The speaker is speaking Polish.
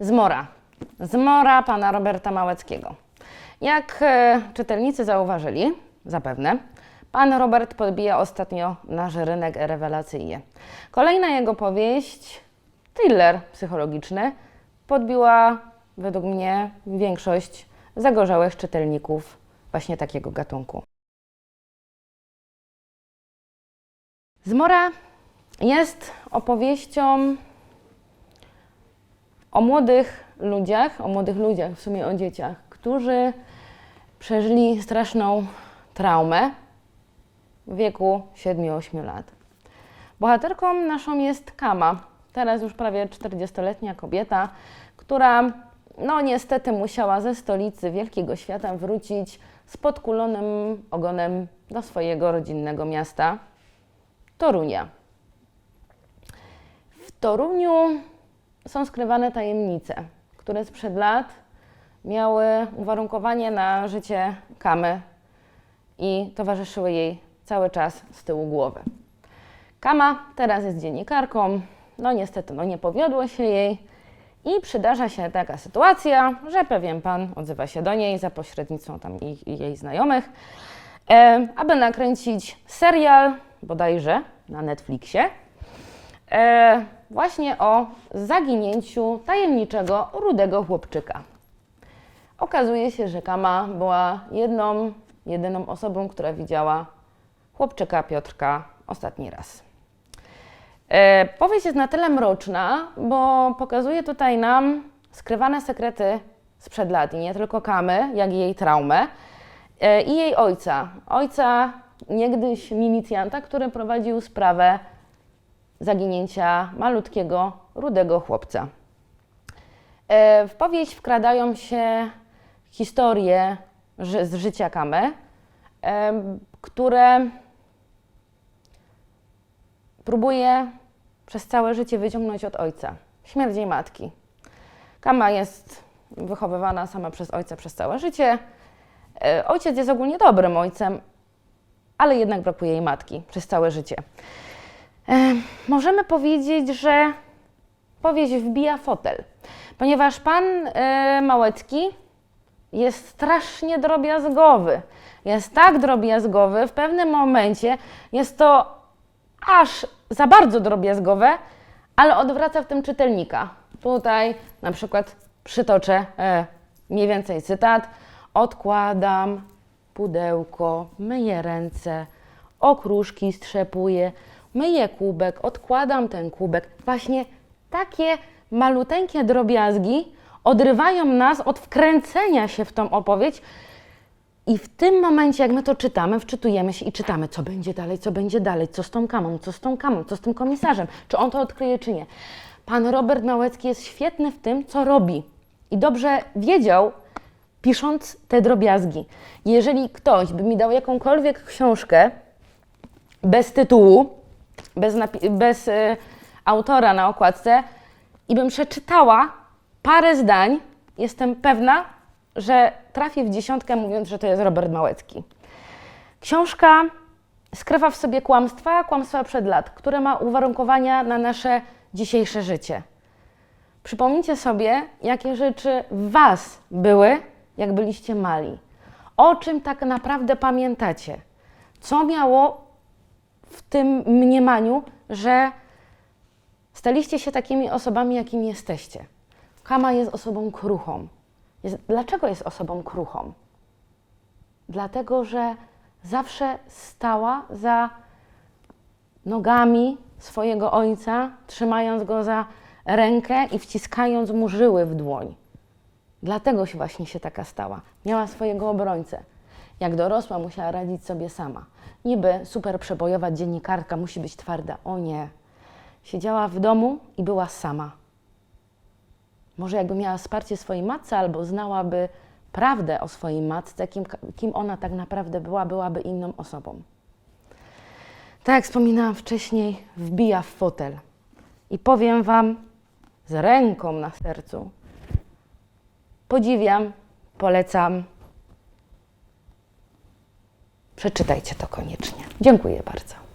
Zmora. Zmora pana Roberta Małeckiego. Jak e, czytelnicy zauważyli, zapewne, pan Robert podbija ostatnio nasz rynek rewelacyjnie. Kolejna jego powieść, thriller psychologiczny, podbiła według mnie większość zagorzałych czytelników właśnie takiego gatunku. Zmora jest opowieścią o młodych ludziach, o młodych ludziach, w sumie o dzieciach, którzy przeżyli straszną traumę w wieku 7-8 lat. Bohaterką naszą jest Kama, teraz już prawie 40-letnia kobieta, która no niestety musiała ze stolicy wielkiego świata wrócić z podkulonym ogonem do swojego rodzinnego miasta Torunia. W Toruniu są skrywane tajemnice, które sprzed lat miały uwarunkowanie na życie Kamy i towarzyszyły jej cały czas z tyłu głowy. Kama teraz jest dziennikarką, no niestety no nie powiodło się jej i przydarza się taka sytuacja, że pewien pan odzywa się do niej za pośrednictwem tam jej, jej znajomych, e, aby nakręcić serial, bodajże na Netflixie, e, właśnie o zaginięciu tajemniczego rudego chłopczyka. Okazuje się, że Kama była jedną, jedyną osobą, która widziała chłopczyka Piotrka ostatni raz. E, powieść jest na tyle mroczna, bo pokazuje tutaj nam skrywane sekrety sprzed lat i nie tylko Kamy, jak i jej traumę e, i jej ojca. Ojca niegdyś milicjanta, który prowadził sprawę zaginięcia malutkiego, rudego chłopca. E, W powieść wkradają się historie z życia Kamy, em, które próbuje przez całe życie wyciągnąć od ojca. Śmierć jej matki. Kama jest wychowywana sama przez ojca przez całe życie. E, Ojciec jest ogólnie dobrym ojcem, ale jednak brakuje jej matki przez całe życie. Możemy powiedzieć, że powieść wbija fotel, ponieważ pan e, Małecki jest strasznie drobiazgowy. Jest tak drobiazgowy, w pewnym momencie jest to aż za bardzo drobiazgowe, ale odwraca w tym czytelnika. Tutaj na przykład przytoczę e, mniej więcej cytat. Odkładam pudełko, myję ręce, okruszki strzepuję, myję kubek, odkładam ten kubek. Właśnie takie maluteńkie drobiazgi odrywają nas od wkręcenia się w tą opowieść, i w tym momencie, jak my to czytamy, wczytujemy się i czytamy, co będzie dalej, co będzie dalej, co z tą kamą, co z tą kamą, co z tym komisarzem, czy on to odkryje, czy nie. Pan Robert Małecki jest świetny w tym, co robi. I dobrze wiedział, pisząc te drobiazgi. Jeżeli ktoś by mi dał jakąkolwiek książkę bez tytułu, bez, bez y, autora na okładce i bym przeczytała parę zdań, jestem pewna, że trafię w dziesiątkę mówiąc, że to jest Robert Małecki. Książka skrywa w sobie kłamstwa, kłamstwa przed lat, które ma uwarunkowania na nasze dzisiejsze życie. Przypomnijcie sobie, jakie rzeczy w Was były, jak byliście mali. O czym tak naprawdę pamiętacie? Co miało w tym mniemaniu, że staliście się takimi osobami, jakimi jesteście? Kama jest osobą kruchą. Jest, dlaczego jest osobą kruchą? Dlatego, że zawsze stała za nogami swojego ojca, trzymając go za rękę i wciskając mu żyły w dłoń. Dlatego się właśnie się taka stała. Miała swojego obrońcę. Jak dorosła, musiała radzić sobie sama. Niby super przebojowa dziennikarka musi być twarda. O nie. Siedziała w domu i była sama. Może jakby miała wsparcie swojej matce albo znałaby prawdę o swojej matce, kim, kim ona tak naprawdę była, byłaby inną osobą. Tak jak wspominałam wcześniej, wbija w fotel. I powiem Wam z ręką na sercu, podziwiam, polecam. Przeczytajcie to koniecznie. Dziękuję bardzo.